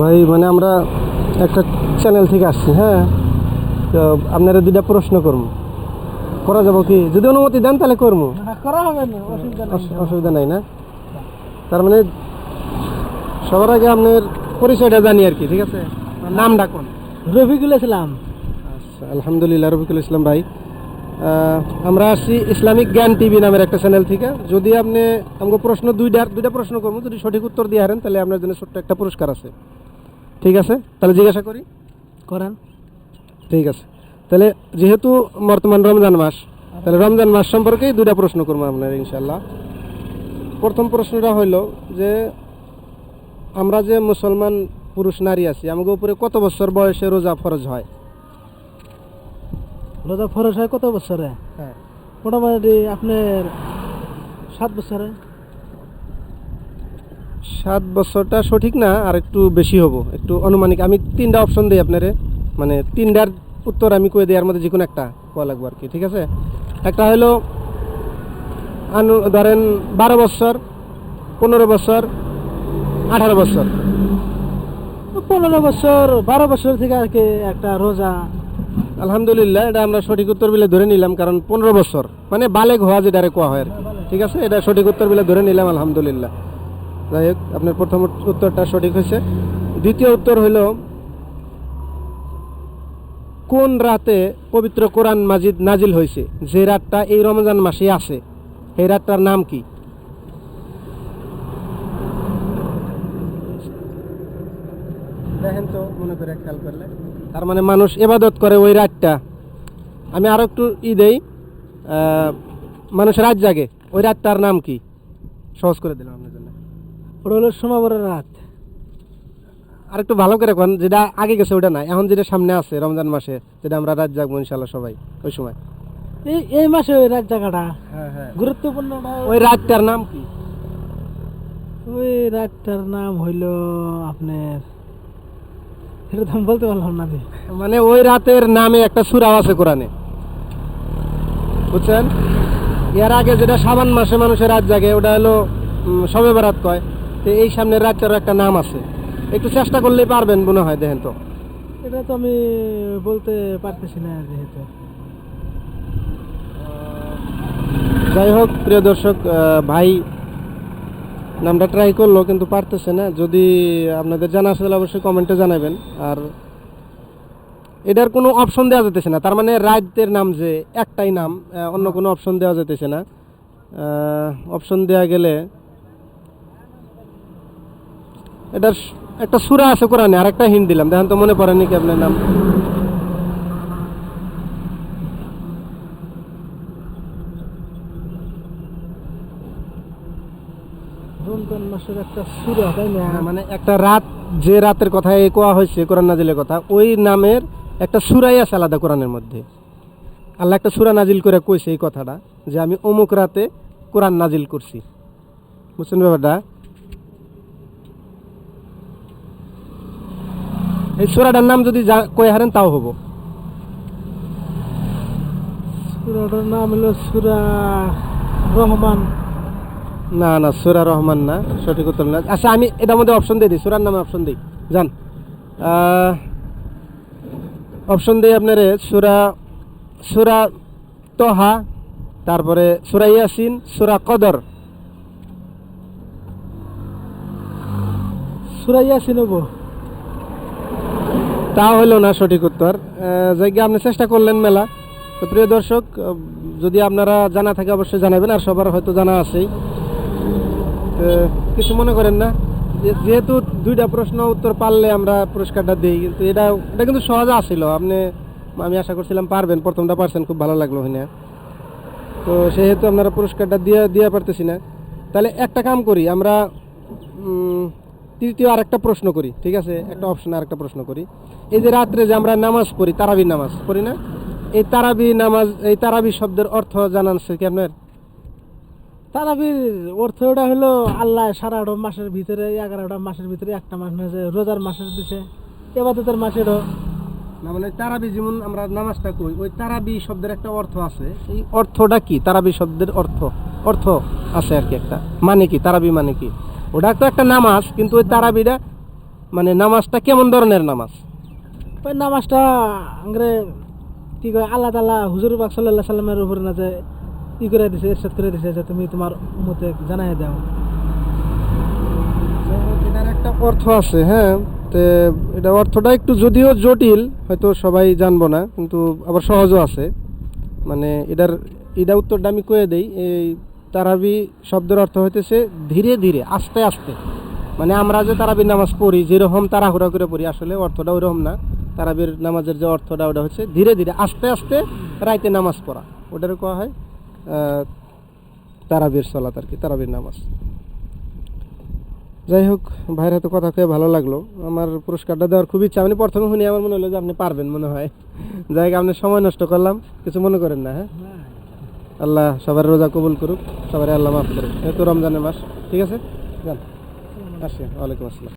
ভাই মানে আমরা একটা চ্যানেল থেকে আসছি হ্যাঁ? তো আপনারা দুইটা প্রশ্ন করব। করা যাব কি? যদি অনুমতি দেন তাহলে করব। করা হবে না অসুবিধা নেই। না? তার মানে সবার আগে আপনার পরিচয়টা জানি আর কি ঠিক আছে? নাম ডাকুন রফিকুল ইসলাম। আচ্ছা আলহামদুলিল্লাহ রফিকুল ইসলাম ভাই। আমরা আসছি ইসলামিক জ্ঞান টিভি নামের একটা চ্যানেল থেকে। যদি আপনি আমাকে প্রশ্ন দুইটা দুইটা প্রশ্ন করব যদি সঠিক উত্তর দিয়ে হারেন তাহলে আপনার জন্য ছোট্ট একটা পুরস্কার আছে। ঠিক আছে? তাহলে জিজ্ঞাসা করি? করেন। ঠিক আছে। তাহলে যেহেতু বর্তমান রমজান মাস তাহলে রমজান মাস সম্পর্কেই দুইটা প্রশ্ন করব আপনার ইনশাল্লাহ প্রথম প্রশ্নটা হইল যে আমরা যে মুসলমান পুরুষ নারী আছি আমাকে উপরে কত বছর বয়সে রোজা ফরজ হয়? রোজা ফরজ হয় কত বছরে? হ্যাঁ। মোটামুটি আপনার সাত বছরে। সাত বছরটা সঠিক না আর একটু বেশি হব। একটু আনুমানিক আমি তিনটা অপশন দিই আপনারে। মানে তিনটার উত্তর আমি কয়ে দিই এর মধ্যে যে কোনো একটা কোয়া লাগবে আর কি ঠিক আছে? একটা হলো আনু ধরেন বারো বছর পনেরো বছর আঠারো বছর। পনেরো বছর বারো বছর থেকে আর কি একটা রোজা আলহামদুলিল্লাহ, এটা আমরা সঠিক উত্তর বলে ধরে নিলাম, কারণ পনেরো বছর মানে বালেক হওয়া যেটারে কোয়া হয় ঠিক আছে? এটা সঠিক উত্তর বলে ধরে নিলাম, আলহামদুলিল্লাহ। যাই হোক, আপনার প্রথম উত্তরটা সঠিক হয়েছে। দ্বিতীয় উত্তর হলো, কোন রাতে পবিত্র কোরআন মাজিদ নাজিল হয়েছে? যে রাতটা এই রমজান মাসে আছে এই রাতটার নাম কি? দেখেন তো মনে করে খেয়াল করলে। তার মানে মানুষ এবাদত করে ওই রাতটা। আমি আরও একটু ই দেই মানুষ রাত জাগে ওই রাতটার নাম কি? সহজ করে দিলাম আপনার জন্য। ওটা হলো সোমাবরের রাত। আর একটু ভালো করে কোন যেটা আগে গেছে ওটা না এখন যেটা সামনে আছে রমজান মাসে যেটা আমরা রাত জাগবো ইনশাল্লাহ সবাই ওই সময়। এই এই মাসে ওই রাত জায়গাটা হ্যাঁ হ্যাঁ। গুরুত্বপূর্ণ ওই রাতটার নাম কি? ওই রাতটার নাম হইল আপনার এটা তো আমি বলতে পারলাম না। মানে ওই রাতের নামে একটা সুরাও আছে কোরআনে। বুঝছেন? এর আগে যেটা সাবান মাসে মানুষের রাত জাগে ওটা হলো শবে বরাত কয়। তো এই সামনের রাতটার একটা নাম আছে। একটু চেষ্টা করলেই পারবেন মনে হয় দেখেন তো। এটা তো আমি বলতে পারতেছি না যেহেতু। যাই হোক প্রিয় দর্শক ভাই নামটা ট্রাই করল, কিন্তু পারতেছে না। যদি আপনাদের জানা তাহলে অবশ্যই কমেন্টে জানাবেন। আর এটার কোনো অপশন দেওয়া যেতেছে না। তার মানে রাজ্যের নাম যে একটাই নাম অন্য কোনো অপশন দেওয়া যেতেছে না। অপশন দেওয়া গেলে এটার একটা সুরা আছে কোরআনে আর একটা হিন্ট দিলাম দেখেন তো মনে পড়েনি কি আপনার নাম? রমজান মাসের একটা সুরা তাই না? হ্যাঁ, মানে একটা রাত যে রাতের কথা এই কোয়া হয়েছে কোরআন নাজিলের কথা ওই নামের একটা সুরাই আছে আলাদা কোরআনের মধ্যে। আল্লাহ একটা সুরা নাজিল করে কইছে এই কথাটা যে আমি অমুক রাতে কোরআন নাজিল করছি। বুঝছেন ব্যাপারটা? এই সুরাটার নাম যদি কয়ে হারেন তাও হব। সুরাটার নাম হলো সুরা রহমান। না না, সুরা রহমান না, সঠিক উত্তর না। আচ্ছা আমি এটার মধ্যে অপশন দিয়ে দিই, সুরার নামে অপশন দিই। যান। অপশন দিই আপনার, সুরা সুরা তোহা, তারপরে সুরা ইয়াসিন, সুরা কদর। সুরা ইয়াসিন হব? তা হলো না সঠিক উত্তর। জায়গা আপনি চেষ্টা করলেন মেলা। তো প্রিয় দর্শক, যদি আপনারা জানা থাকে অবশ্যই জানাবেন, আর সবার হয়তো জানা আছেই। কিছু মনে করেন না। যেহেতু দুইটা প্রশ্ন উত্তর পারলে আমরা পুরস্কারটা দিই, কিন্তু এটা এটা কিন্তু সহজ আসছিল আপনি, আমি আশা করছিলাম পারবেন, প্রথমটা পারছেন, খুব ভালো লাগল হইনা তো সেহেতু আপনারা পুরস্কারটা দিয়ে দিয়ে পারতেছি না। তাহলে একটা কাম করি, আমরা তৃতীয় আর একটা প্রশ্ন করি, ঠিক আছে? একটা অপশন আর একটা প্রশ্ন করি। এই যে রাত্রে যে আমরা নামাজ পড়ি তারাবি নামাজ, পড়ি না? এই তারাবি নামাজ, এই তারাবি শব্দের অর্থ জানান কি আপনার? তারাবির অর্থ ওটা হলো আল্লাহ সারাটা মাসের ভিতরে এগারোটা মাসের ভিতরে একটা মাস না যে রোজার মাসের পিছে। এবাদতের মাসেরও না মানে তারাবি যেমন আমরা নামাজটা কই ওই তারাবি শব্দের একটা অর্থ আছে। এই অর্থটা কি? তারাবি শব্দের অর্থ। অর্থ আছে আর কি একটা। মানে কি? তারাবি মানে কি? ওটা তো একটা নামাজ কিন্তু ওই তারাবিটা মানে নামাজটা কেমন ধরনের নামাজ? ওই নামাজটা আংরে কি কয় আল্লাহ তালা হুজুর পাক সাল্লাহ সাল্লামের উপরে না যে ই করে দিছে, এরশাদ করে দিছে যে তুমি তোমার মতে জানাই দাও। এটার একটা অর্থ আছে হ্যাঁ? তে এটা অর্থটা একটু যদিও জটিল, হয়তো সবাই জানব না, কিন্তু আবার সহজও আছে। মানে এটার, এটা উত্তরটা আমি কয়ে দেই, এই তারাবি শব্দের অর্থ হইতেছে ধীরে ধীরে, আস্তে আস্তে। মানে আমরা যে তারাবির নামাজ পড়ি, যেরকম তাড়াহুড়া করে পড়ি, আসলে অর্থটা ওইরকম না। তারাবির নামাজের যে অর্থটা, ওটা হচ্ছে ধীরে ধীরে, আস্তে আস্তে রাইতে নামাজ পড়া। ওটার কোয়া হয়? তারাবির সলাত আর কি, তারাবির নামাজ। যাই হোক, ভাইয়ের হাতে কথা খেয়ে ভালো লাগল। আমার পুরস্কারটা দেওয়ার খুব ইচ্ছা। আপনি প্রথমে শুনি, আমার মনে হলো যে আপনি পারবেন মনে হয়। যাই হোক, আপনি সময় নষ্ট করলাম। কিছু মনে করেন না হ্যাঁ? আল্লাহ সবার রোজা কবুল করুক, সবারই আল্লাহ মাফ করুক এই তো রমজানের মাস, ঠিক আছে? যান। আসি, ওয়ালাইকুম আসসালাম।